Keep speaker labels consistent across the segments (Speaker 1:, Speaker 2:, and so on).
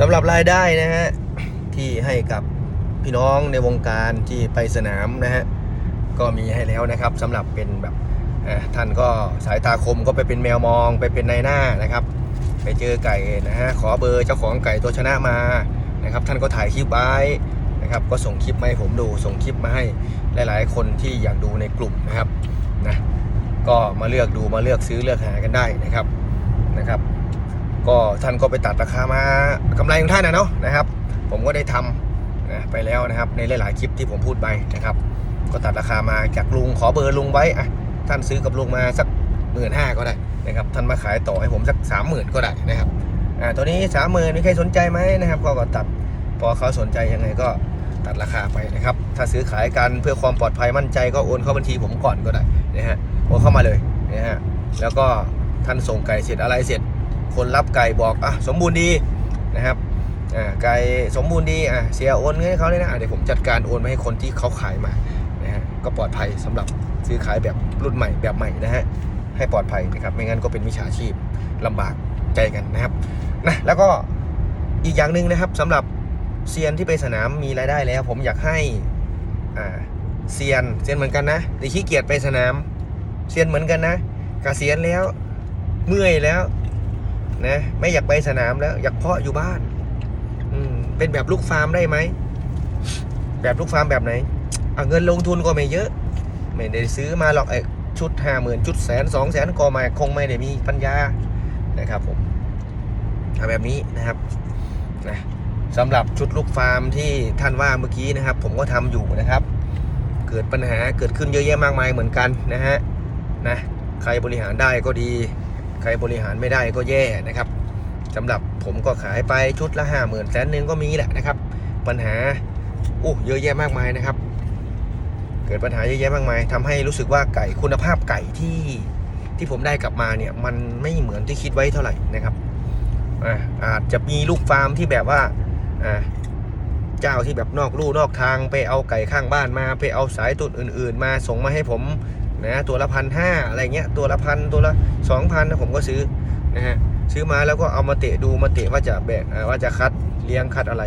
Speaker 1: สำหรับรายได้นะฮะที่ให้กับพี่น้องในวงการที่ไปสนามนะฮะก็มีให้แล้วนะครับสำหรับเป็นแบบท่านก็สายตาคมก็ไปเป็นแมวมองไปเป็นนายหน้านะครับ ไปเจอไก่นะฮะขอเบอร์เจ้าของไก่ตัวชนะมานะครับ ท่านก็ถ่ายคลิปไว้นะครับ ก็ส่งคลิปมาให้ผมดูส่งคลิปมาให้หลาย ๆ คนที่อยากดูในกลุ่มนะครับนะก็มาเลือกดูมาเลือกซื้อเลือกหากันได้นะครับนะครับ ก็ท่านก็ไปตัดราคามากำไรของท่านนะเนาะนะครับ ผมก็ได้ทำนะไปแล้วนะครับ ในหลาย ๆ คลิปที่ผมพูดไปนะครับ ก็ตัดราคามาจากลุงขอเบอร์ลุงไว้อะท่านซื้อกับลุงมาสักหมื่นห้าก็ได้นะครับท่านมาขายต่อให้ผมสักสามหมื่นก็ได้นะครับอ่าตัวนี้สามหมื่นมีใครสนใจไหมนะครับก็ก็ตัดพอเขาสนใจยังไงก็ตัดราคาไปนะครับ ถ้าซื้อขายกันเพื่อความปลอดภัยมั่นใจก็โอนเข้าบัญชีผมก่อนก็ได้นะฮะโอนเข้ามาเลยนะฮะแล้วก็ท่านส่งไก่เสร็จอะไรเสร็จ คนรับไก่บอกอะสมบูรณ์ดีนะครับอ่าไก่สมบูรณ์ดีอะเสียโอนเงินให้เขาเลยนะเดี๋ยวผมจัดการโอนไปให้คนที่เขาขายมานะฮะก็ปลอดภัยสำหรับซื้อขายแบบรุ่นใหม่แบบใหม่นะฮะให้ปลอดภัยนะครับไม่งั้นก็เป็นมิจฉาชีพลำบากใจกันนะครับนะแล้วก็อีกอย่างหนึ่งนะครับสำหรับเซียนที่ไปสนามมีรายได้แล้ว ผมอยากให้อ่าเซียนเซียนเหมือนกันนะแต่ขี้เกียจไปสนามเซียนเหมือนกันนะกเกษียณแล้วเมื่อยแล้ว นะไม่อยากไปสนามแล้ว อยากเพาะอยู่บ้าน อืมเป็นแบบลูกฟาร์มได้ไหม แบบลูกฟาร์มแบบไหนเอาเงินลงทุนก็ไม่เยอะ ไม่ได้ซื้อมาหรอกไอ้ชุดห้าหมื่นชุดแสนสองแสนก็มาคงไม่ได้มีปัญญานะครับผมเอาแบบนี้นะครับนะสำหรับชุดลูกฟาร์มที่ท่านว่าเมื่อกี้นะครับ ผมก็ทำอยู่นะครับ เกิดปัญหาเกิดขึ้นเยอะแยะมากมายเหมือนกันนะฮะนะใครบริหารได้ก็ดี ใครบริหารไม่ได้ก็แย่นะครับสำหรับผมก็ขายไปชุดละห้าหมื่นแสนหนึ่งก็มีแหละนะครับ ปัญหาโอ้เยอะแยะมากมายนะครับ เกิดปัญหาเยอะแยะมากมายทำให้รู้สึกว่าไก่คุณภาพไก่ที่ที่ผมได้กลับมาเนี่ยมันไม่เหมือนที่คิดไว้เท่าไหร่นะครับอาอาจจะมีลูกฟาร์มที่แบบว่าเจ้าที่แบบนอกลู่นอกทางไปเอาไก่ข้างบ้านมา ไปเอาสายตุนอื่น ๆ มาส่งมาให้ผม นะตัวละพันห้าอะไรเงี้ยตัวละพันตัวละสองพันผมก็ซื้อนะฮะซื้อมาแล้วก็เอามาเตะดูมาเตะว่าจะแบกว่าจะคัดเลี้ยงคัดอะไร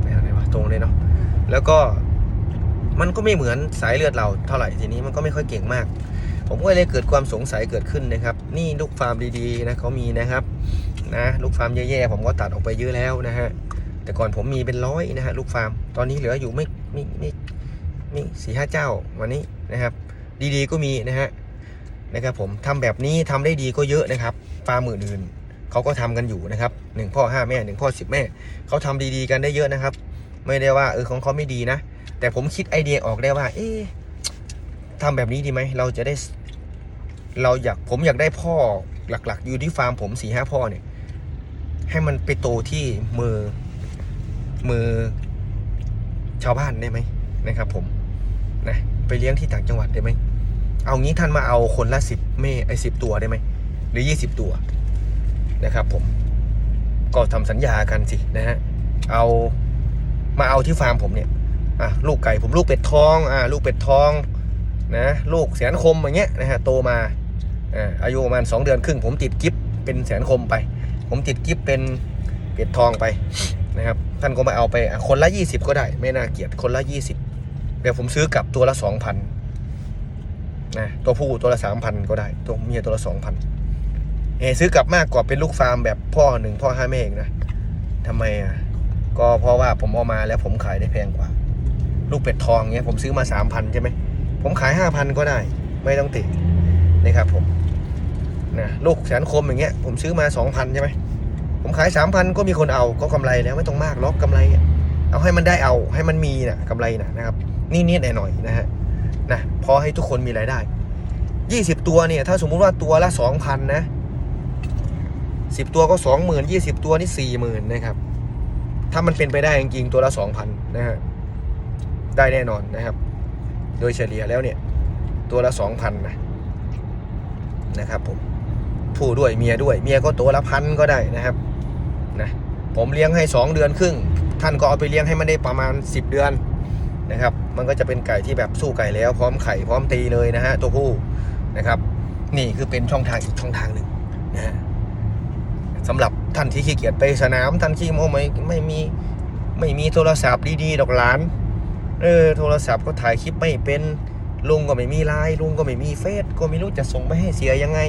Speaker 1: ไปทางไหนวะตรงเลยเนาะแล้วก็มันก็ไม่เหมือนสายเลือดเราเท่าไหร่ทีนี้มันก็ไม่ค่อยเก่งมาก ผมก็เลยเกิดความสงสัยเกิดขึ้นนะครับ นี่ลูกฟาร์มดีๆนะเขามีนะครับนะลูกฟาร์มแย่ๆผมก็ตัดออกไปเยอะแล้วนะฮะแต่ก่อนผมมีเป็นร้อยนะฮะลูกฟาร์มตอนนี้เหลืออยู่ไม่ไม่ไม่ไม่สี่ห้าเจ้าวันนี้นะครับ ดีๆก็มีนะฮะนะครับผมทำแบบนี้ทำได้ดีก็เยอะนะครับฟาร์มอื่นๆเขาก็ทำกันอยู่นะครับหนึ่งพ่อห้าแม่หนึ่งพ่อสิบแม่เขาทำดีๆกันได้เยอะนะครับ ไม่ได้ว่าเออของเขาไม่ดีนะ แต่ผมคิดไอเดียออกได้ว่า เอ๊ะทำแบบนี้ดีไหมเราจะได้ เราอยากผมอยากได้พ่อหลักๆ อยู่ที่ฟาร์มผมสี่ห้าพ่อเนี่ย ให้มันไปโตที่มือมือ ชาวบ้านได้ไหมนะครับ ผมนะไปเลี้ยงที่ต่างจังหวัดได้ไหมเอางี้ท่านมาเอาคนละสิบเม่ไอสิบตัวได้ไหมหรือยี่สิบตัวนะครับ ผมก็ทำสัญญากันสินะฮะเอามาเอาที่ฟาร์มผมเนี่ยอะลูกไก่ผมลูกเป็ดทองอ่าลูกเป็ดทองนะลูกแสนคมอย่างเงี้ยนะฮะโตมาอ่าอายุประมาณ2เดือนครึ่ง ผมติดกิฟเป็นแสนคมไป ผมติดกิฟเป็นเกล็ดทองไป นะครับ ท่านก็มาเอาไปอะคนละ 20 ก็ได้ ไม่น่าเกลียดคนละ 20 เดี๋ยวผมซื้อกลับตัวละ 2,000นะตัวผู้ตัวละ 3,000 ก็ได้ ตัวเมียตัวละ 2,000เอซื้อกลับมากกว่าเป็นลูกฟาร์มแบบพ่อหนึ่งพ่อห้าแม่เองนะทำไมอะก็เพราะว่าผมเอามาแล้วผมขายได้แพงกว่า ลูกเป็ดทองเงี้ยผมซื้อมา3,000ใช่ไหมผมขายห้าพันก็ได้ ไม่ต้องติดนะครับผมนะลูกแสนคมอย่างเงี้ยผมซื้อมาสองพันใช่ไหม ผมขายสามพันก็มีคนเอาก็กำไรแล้วไม่ต้องมากหรอกกำไร เอาให้มันได้เอาให้มันมีนะกำไรนะนะครับนี่นิดหน่อยๆนะฮะนะพอให้ทุกคนมีรายได้ยี่สิบตัวเนี่ย ถ้าสมมุติว่าตัวละสองพันนะสิบตัวก็สองหมื่นยี่สิบตัวนี่สี่หมื่นนะครับ ถ้ามันเป็นไปได้จริงๆตัวละสองพันนะฮะได้แน่นอนนะครับ โดยเฉลี่ยแล้วเนี่ย ตัวละสองพันนะนะครับผมผู้ด้วยเมียด้วย เมียก็ตัวละพันก็ได้นะครับ นะผมเลี้ยงให้สองเดือนครึ่ง ท่านก็เอาไปเลี้ยงให้มันได้ประมาณ 10 เดือนนะครับ มันก็จะเป็นไก่ที่แบบสู้ไก่แล้ว พร้อมไข่พร้อมตีเลยนะฮะตัวผู้นะครับ นี่คือเป็นช่องทางอีกช่องทางหนึ่งนะฮะสำหรับท่านที่ขี้เกียจไปสนามท่านที่โมไม่ไม่มีไม่มีโทรศัพท์ดีๆดอกหลานเออโทรศัพท์ก็ถ่ายคลิปไม่เป็นลุงก็ไม่มีไลน์ลุงก็ไม่มีเฟซก็ไม่รู้จะส่งไปให้เสียยังไง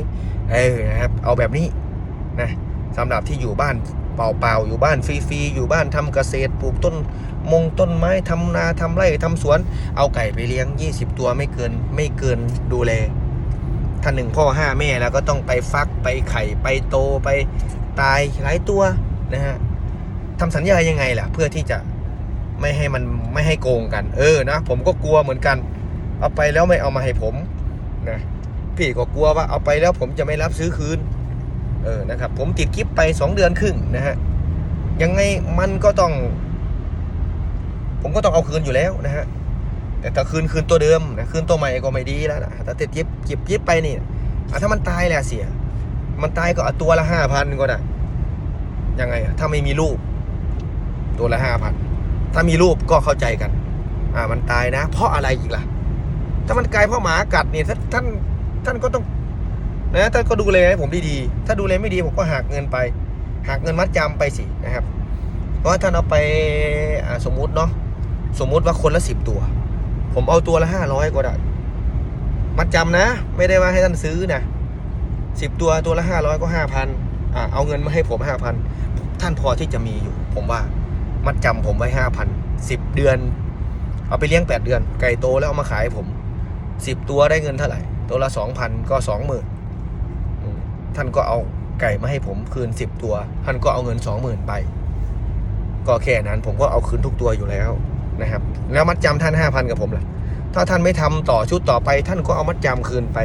Speaker 1: เออนะครับเอาแบบนี้นะสำหรับที่อยู่บ้าน เปล่าๆอยู่บ้านฟรีๆอยู่บ้านทำเกษตรปลูกต้นมงต้นไม้ทำนาทำไร่ทำสวน เอาไก่ไปเลี้ยง 20 ตัวไม่เกินไม่เกินดูแลท่านหนึ่งพ่อห้าแม่แล้วก็ต้องไปฟักไปไข่ไปโตไปตายหลายตัวนะฮะทำสัญญายังไงล่ะ เพื่อที่จะไม่ให้มันไม่ให้โกงกัน เออนะผมก็กลัวเหมือนกัน เอาไปแล้วไม่เอามาให้ผมนะพี่ก็กลัวว่าเอาไปแล้วผมจะไม่รับซื้อคืน เออนะครับ ผมติดกิฟไปสองเดือนครึ่งนะฮะยังไงมันก็ต้อง ผมก็ต้องเอาคืนอยู่แล้วนะฮะแต่ถ้าคืนคืนตัวเดิมนะคืนตัวใหม่ก็ไม่ดีแล้วนะถ้าติดยิบยิบยิบไปนี่อะถ้ามันตายแหละเสีย มันตายก็เอาตัวละห้าพันก็ได้ยังไงถ้าไม่มีรูป ตัวละห้าพันถ้ามีรูปก็เข้าใจกัน อ่ามันตายนะ เพราะอะไรอีกล่ะ ถ้ามันกลายเพราะหมากัดเนี่ยท่านท่านก็ต้อง นะท่านก็ดูแลให้ผมดีๆถ้าดูแลไม่ดีผมก็หักเงินไปหักเงินมัดจำไปสินะครับเพราะว่าท่านเอาไปสมมุติเนาะสมมุติว่าคนละสิบตัว ผมเอาตัวละห้าร้อยก็ได้มัดจำนะ ไม่ได้ว่าให้ท่านซื้อนะสิบตัวตัวละห้าร้อยก็ห้าพันอ่าเอาเงินมาให้ผมห้าพันท่านพอที่จะมีอยู่ ผมว่ามัดจำผมไว้ห้าพันสิบเดือน เอาไปเลี้ยงแปดเดือน ไก่โตแล้วเอามาขายผมสิบตัวได้เงินเท่าไหร่ ตัวละสองพันก็สองหมื่น ท่านก็เอาไก่มาให้ผมคืนสิบตัว ท่านก็เอาเงินสองหมื่นไป ก็แค่นั้นผมก็เอาคืนทุกตัวอยู่แล้วนะครับ แล้วมัดจำท่านห้าพันกับผมล่ะ ถ้าท่านไม่ทำต่อชุดต่อไป ท่านก็เอามัดจำคืนไป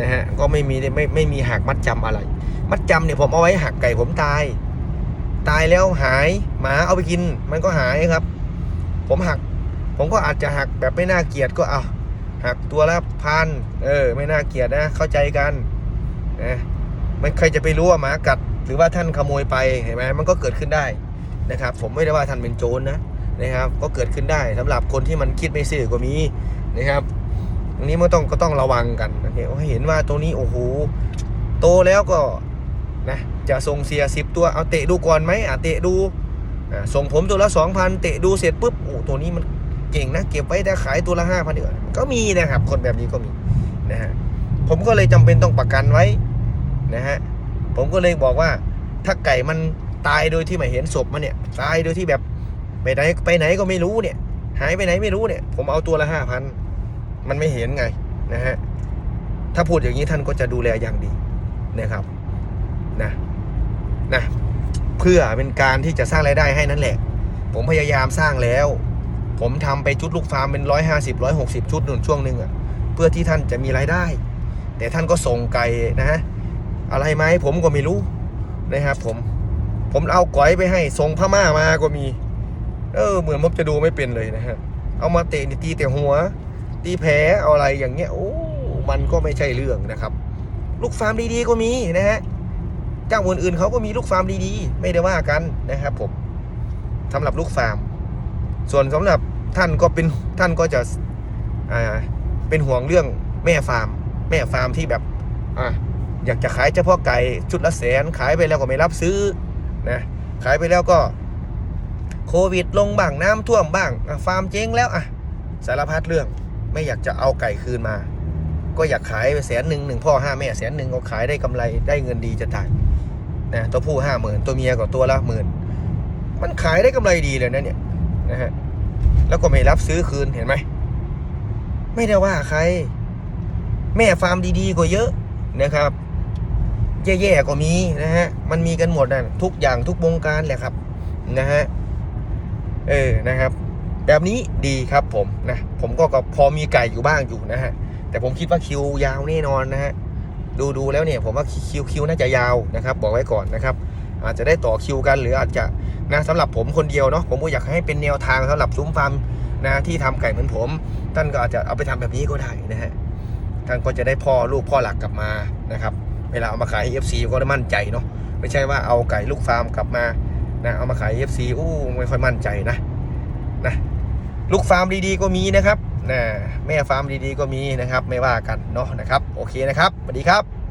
Speaker 1: นะฮะ ก็ไม่มีไม่ไม่มีหักมัดจำอะไร มัดจำเนี่ยผมเอาไว้หักไก่ผมตาย ตายแล้วหายหมาเอาไปกิน มันก็หายครับ ผมหัก ผมก็อาจจะหักแบบไม่น่าเกลียดก็เอาหักตัวละพันเออ ไม่น่าเกลียดนะเข้าใจกัน นะไม่ใครจะไปรู้ว่าหมากัด หรือว่าท่านขโมยไปเห็นไหมมันก็เกิดขึ้นได้นะครับ ผมไม่ได้ว่าท่านเป็นโจรนะนะครับ ก็เกิดขึ้นได้สำหรับคนที่มันคิดไม่ซื่อก็มีนะครับอันนี้มันต้องก็ต้องระวังกันนะเห็นว่าตัวนี้โอ้โหโตแล้วก็นะจะส่งเสียสิบตัวเอาเตะดูก่อนไหมอะเตะดูส่งผมตัวละสองพันเตะดูเสร็จปุ๊บโอ้ตัวนี้มันเก่งนะ เก็บไว้ได้ขายตัวละห้าพันเดียวก็มีนะครับ คนแบบนี้ก็มีนะฮะ ผมก็เลยจำเป็นต้องประกันไว้นะฮะผมก็เลยบอกว่าถ้าไก่มันตายโดยที่ไม่เห็นศพมันเนี่ยตายโดยที่แบบไปไหนไปไหนก็ไม่รู้เนี่ยหายไปไหนไม่รู้เนี่ย ผมเอาตัวละห้าพันมันไม่เห็นไงนะฮะถ้าพูดอย่างนี้ท่านก็จะดูแลอย่างดีนะครับนะนะเพื่อเป็นการที่จะสร้างรายได้ให้นั่นแหละ ผมพยายามสร้างแล้ว ผมทำไปชุดลูกฟาร์มเป็นร้อยห้าสิบร้อยหกสิบชุดหนึ่งช่วงหนึ่งอะ่ะเพื่อที่ท่านจะมีรายได้ แต่ท่านก็ส่งไก่นะฮะอะไรไหมผมก็ไม่รู้นะครับผมผมเอาก๋อยไปให้ส่งพม่ามาก็มี เออเหมือนผมจะดูไม่เป็นเลยนะฮะเอามาเตะนี่ตีแต่หัว ตีแผลเอาอะไรอย่างเงี้ยโอ้มันก็ไม่ใช่เรื่องนะครับ ลูกฟาร์มดีๆก็มีนะฮะเจ้าอื่นๆเขาก็มีลูกฟาร์มดีๆ ไม่ได้ว่ากันนะครับผมสำหรับลูกฟาร์ม ส่วนสำหรับท่านก็เป็นท่านก็จะอ่าเป็นห่วงเรื่องแม่ฟาร์ม แม่ฟาร์มที่แบบอ่าอยากจะขายเฉพาะไก่ชุดละแสนขายไปแล้วก็ไม่รับซื้อนะขายไปแล้วก็โควิดลงบ้างน้ำท่วมบ้างฟาร์มเจ๊งแล้วอะสารพัดเรื่องไม่อยากจะเอาไก่คืนมา ก็อยากขายไปแสนหนึ่งหนึ่งพ่อห้าแม่แสนหนึ่งก็ขายได้กำไรได้เงินดีจะตายนะตัวผู้ห้าหมื่นตัวเมียก็ตัวละหมื่นมันขายได้กำไรดีเลยนะเนี่ยนะฮะแล้วก็ไม่รับซื้อคืนเห็นไหมไม่ได้ว่าใคร แม่ฟาร์มดีๆก็เยอะนะครับแย่ๆก็มีนะฮะมันมีกันหมดนะทุกอย่างทุกวงการแหละครับนะฮะเออนะครับ แบบนี้ดีครับผมนะผมก็ก็พอมีไก่อยู่บ้างอยู่นะฮะแต่ผมคิดว่าคิวยาวแน่นอนนะฮะดูดูแล้วเนี่ยผมว่าคิวคิวน่าจะยาวนะครับ บอกไว้ก่อนนะครับ อาจจะได้ต่อคิวกันหรืออาจจะนะสำหรับผมคนเดียวเนาะผมก็อยากให้เป็นแนวทางสำหรับซุ้มฟาร์มนะที่ทำไก่เหมือนผม ท่านก็อาจจะเอาไปทำแบบนี้ก็ได้นะฮะ ท่านก็จะได้พ่อลูกพ่อหลักกลับมานะครับ เวลาเอามาขาย FC ก็ได้มั่นใจเนาะไม่ใช่ว่าเอาไก่ลูกฟาร์มกลับมานะเอามาขาย FC อู้ไม่ค่อยมั่นใจนะนะลูกฟาร์มดีๆก็มีนะครับนะแม่ฟาร์มดีๆก็มีนะครับ ไม่ว่ากันเนาะนะครับ โอเคนะครับสวัสดีครับ